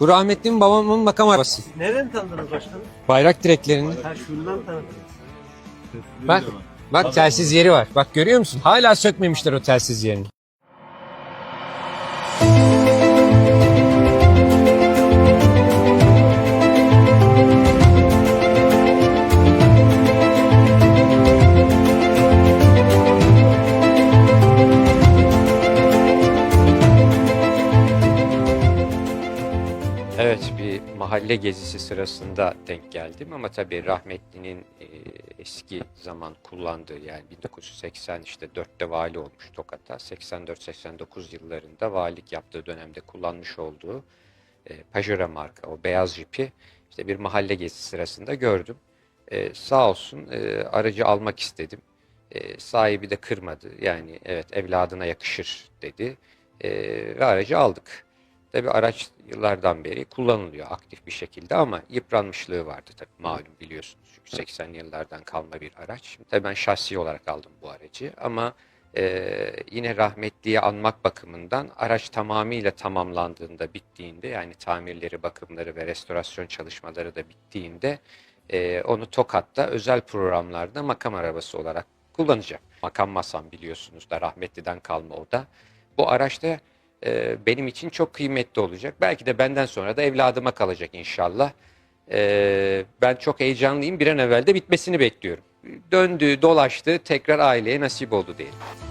Bu rahmetlimin babamın makam arabası. Nereden tanıdınız başkanım? Bayrak direklerini. Ha şundan tanıdınız. Bak, bak telsiz yeri var. Bak görüyor musun? Hala sökmemişler o telsiz yerini. Evet bir mahalle gezisi sırasında denk geldim ama tabii rahmetlinin e, eski zaman kullandığı yani 1980 işte 4'te vali olmuş Tokat'a 84-89 yıllarında valilik yaptığı dönemde kullanmış olduğu e, Pajero marka o beyaz jipi işte bir mahalle gezisi sırasında gördüm. E, sağ olsun e, aracı almak istedim. E, sahibi de kırmadı yani evet evladına yakışır dedi E, ve aracı aldık. Tabi araç yıllardan beri kullanılıyor aktif bir şekilde ama yıpranmışlığı vardı tabi malum biliyorsunuz. Çünkü 80'li yıllardan kalma bir araç. Şimdi tabii ben şahsi olarak aldım bu aracı ama e, yine rahmetliye anmak bakımından araç tamamıyla tamamlandığında, bittiğinde yani tamirleri, bakımları ve restorasyon çalışmaları da bittiğinde e, onu Tokat'ta özel programlarda makam arabası olarak kullanacağım. Makam masam biliyorsunuz da rahmetliden kalma o da. Bu araçta e, benim için çok kıymetli olacak. Belki de benden sonra da evladıma kalacak inşallah. E, ben çok heyecanlıyım. Bir an evvel de bitmesini bekliyorum. Döndü, dolaştı, tekrar aileye nasip oldu diyelim.